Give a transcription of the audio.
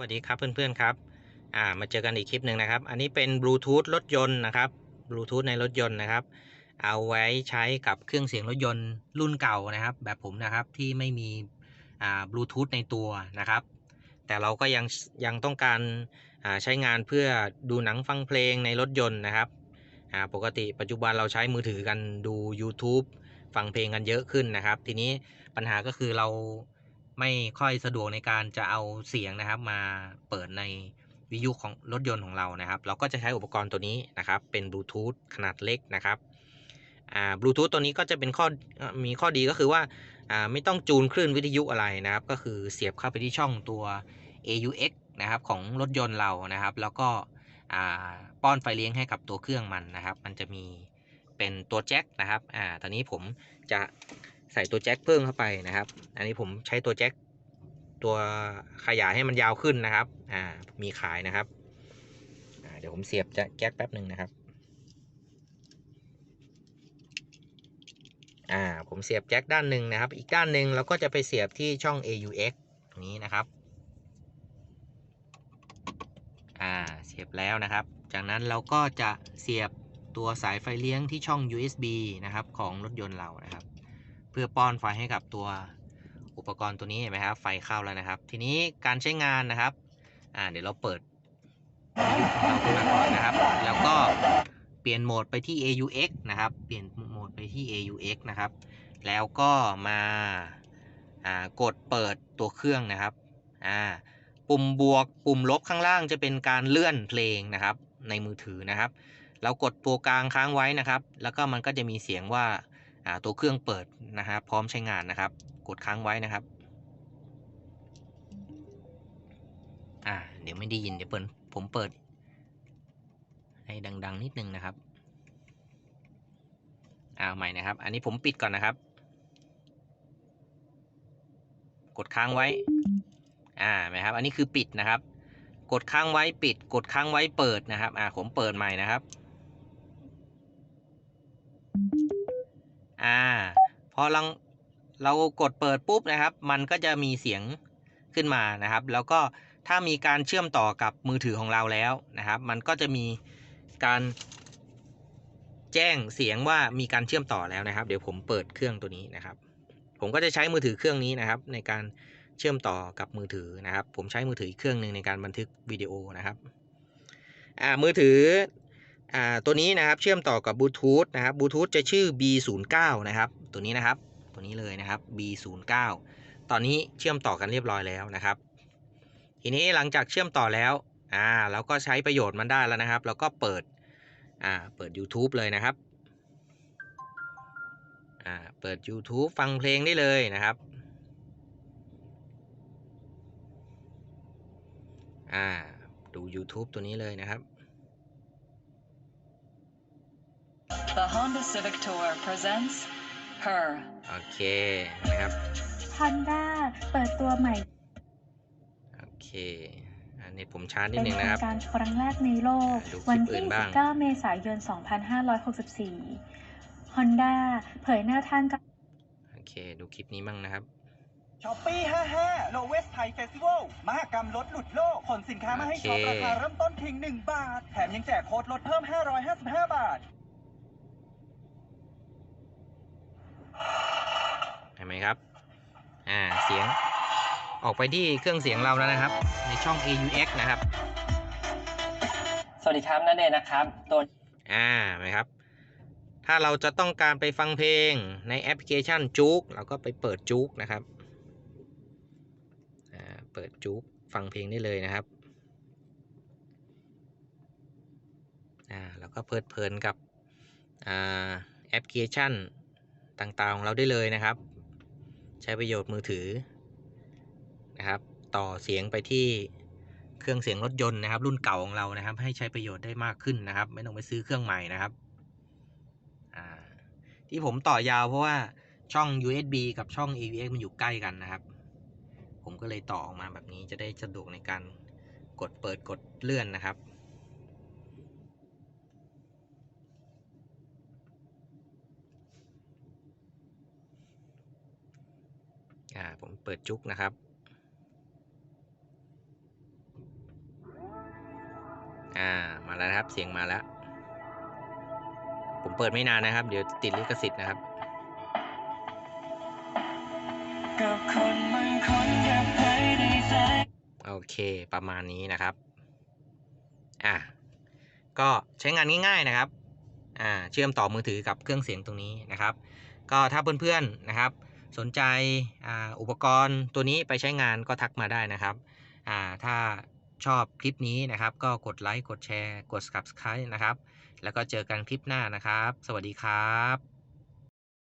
วัสดีครับเพื่อนๆครับอ่ามาเจอกันอีกคลิปหนึ่งนะครับ อันนี้เป็นบลูทูธรถยนต์นะครับบลูทูธในรถยนต์นะครับ เอาไว้ใช้กับเครื่องเสียงรถยนต์รุ่นเก่านะครับ แบบผมนะครับที่ไม่มีอ่าบลูทูธในตัวนะครับ แต่เราก็ยังยังต้องการอ่าใช้งานเพื่อดูหนังฟังเพลงในรถยนต์นะครับอ่าปกติปัจจุบันเราใช้มือถือกันดู YouTube ฟังเพลงกันเยอะขึ้นนะครับ ทีนี้ปัญหาก็คือเรา ไม่ค่อยสะดวกในการจะเอาเสียงนะครับมาเปิดในวิทยุของรถยนต์ของเรานะครับ เราก็จะใช้อุปกรณ์ตัวนี้นะครับ เป็นบลูทูธขนาดเล็กนะครับอ่าบลูทูธตัวนี้ก็จะเป็นข้อมีข้อดีก็คือว่าอ่าไม่ต้องจูนคลื่นวิทยุอะไรนะครับ ก็คือเสียบเข้าไปที่ช่องตัว AUX นะครับของรถยนต์เรานะครับ แล้วก็อ่าป้อนไฟเลี้ยงให้กับตัวเครื่องมันนะครับ มันจะมีเป็นตัวแจ็คนะครับอ่าตอนนี้ผมจะ ใส่ตัวแจ็คเพิ่มเข้าไปนะครับ อันนี้ผมใช้ตัวแจ็คตัวขยายให้มันยาวขึ้นนะครับ อ่า มีขายนะครับ เดี๋ยวผมเสียบแจ็คแป๊บหนึ่งนะครับ อ่า ผมเสียบแจ็คด้านหนึ่งนะครับ อีกด้านหนึ่งเราก็จะไปเสียบที่ช่อง AUX ตรงนี้นะครับ อ่า เสียบแล้วนะครับ จากนั้นเราก็จะเสียบตัวสายไฟเลี้ยงที่ช่อง USB นะครับ ของรถยนต์เรานะครับ พื่อป้อนไฟให้กับตัวอุปกรณ์ตัวนี้เห็นไหมครับไฟเข้าแล้วนะครับ ทีนี้การใช้งานนะครับอ่าเดี๋ยวเราเปิดเราขึ้นมาก่อนนะครับ แล้วก็เปลี่ยนโหมดไปที่ AUX นะครับ เปลี่ยนโหมดไปที่ AUX นะครับ แล้วก็มาอ่ากดเปิดตัวเครื่องนะครับอ่าปุ่มบวกปุ่มลบข้างล่างจะเป็นการเลื่อนเพลงนะครับ ในมือถือนะครับ เรากดตัวกลางค้างไว้นะครับ แล้วก็มันก็จะมีเสียงว่าอ่า ตัวเครื่องเปิดนะครับพร้อมใช้งานนะครับ กดค้างไว้นะครับอ่าเดี๋ยวไม่ได้ยินเดี๋ยวเปิดผมเปิด ให้ดัง ๆ นิดนึงนะครับอ่าใหม่นะครับ อันนี้ผมปิดก่อนนะครับ กดค้างไว้อ่าไหมครับ อันนี้คือปิดนะครับ กดค้างไว้ปิด กดค้างไว้เปิดนะครับอ่าผมเปิดใหม่นะครับ อ่าพอเราเรากดเปิดปุ๊บนะครับ มันก็จะมีเสียงขึ้นมานะครับ แล้วก็ถ้ามีการเชื่อมต่อกับมือถือของเราแล้วนะครับ มันก็จะมีการแจ้งเสียงว่ามีการเชื่อมต่อแล้วนะครับ เดี๋ยวผมเปิดเครื่องตัวนี้นะครับ ผมก็จะใช้มือถือเครื่องนี้นะครับ ในการเชื่อมต่อกับมือถือนะครับ ผมใช้มือถืออีกเครื่องหนึ่งในการบันทึกวิดีโอนะครับอ่ามือถือ ตัวนี้นะครับเชื่อมต่อกับบลูทูธนะครับบลูทูธจะชื่อ B09 นะครับ ตัวนี้นะครับ ตัวนี้เลยนะครับ B09 ตอนนี้เชื่อมต่อกันเรียบร้อยแล้วนะครับ ทีนี้หลังจากเชื่อมต่อแล้วอ่าเราก็ใช้ประโยชน์มันได้แล้วนะครับเราก็เปิดอ่าเปิด YouTube เลยนะครับอ่าเปิด YouTube ฟังเพลงได้เลยนะครับอ่าดู YouTube ตัวนี้เลยนะครับ The Honda Civic Tour presents Her. โอเคนะครับ Honda เปิดตัวใหม่ โอเค อันนี้ผมชาร์จนิเป็ดนนึงทานะคงรับการครั้งแรกในโลกดูคลิปวันอื่ที่นบ้าง19 เมษายน 2564 Honda เผยแนวทางการโอเค ดูคลิปนี้บ้างนะครับช้อปปี้55โลเวสไทยเฟสติวัลมหกรรมลดหลุดโลกขนสินค้ามาให้ช็อปโอเคราคาเริ่มต้นเพียง 1 บาท แถมยังแจกโค้ดลดเพิ่ม 555 บาท เห็นไหม ครับ อ่า เสียงออกไปที่เครื่องเสียงเราแล้วนะครับ ในช่อง AUX นะครับ สวัสดีครับนั่นเองนะครับตัวอ่าเห็นไหมครับ ถ้าเราจะต้องการไปฟังเพลงในแอปพลิเคชันจุกเราก็ไปเปิดจุกนะครับอ่าเปิดจุกฟังเพลงได้เลยนะครับอ่าแล้วก็เพลิดเพลินกับอ่าแอปพลิเคชันต่างๆของเราได้เลยนะครับ ใช้ประโยชน์มือถือนะครับ ต่อเสียงไปที่เครื่องเสียงรถยนต์นะครับ รุ่นเก่าของเรานะครับ ให้ใช้ประโยชน์ได้มากขึ้นนะครับ ไม่ต้องไปซื้อเครื่องใหม่นะครับที่ผมต่อยาวเพราะว่าช่อง USB กับช่อง AVX มันอยู่ใกล้กันนะครับ ผมก็เลยต่อออกมาแบบนี้จะได้สะดวกในการกดเปิดกดเลื่อนนะครับ ผมเปิดจุกนะครับอ่ามาแล้วนะครับเสียงมาแล้ว ผมเปิดไม่นานนะครับ เดี๋ยวติดลิขสิทธิ์นะครับกับคนบางคนกับใครได้ใจโอเคประมาณนี้นะครับอะก็ใช้งานง่ายๆนะครับอ่าเชื่อมต่อมือถือกับเครื่องเสียงตรงนี้นะครับ ก็ถ้าเพื่อนๆนะครับ สนใจอ,อุปกรณ์ตัวนี้ไปใช้งานก็ทักมาได้นะครับ ถ้าชอบคลิปนี้นะครับ ก็กดไลค์ กดแชร์ กด subscribe นะครับ แล้วก็เจอกันคลิปหน้านะครับ สวัสดีครับ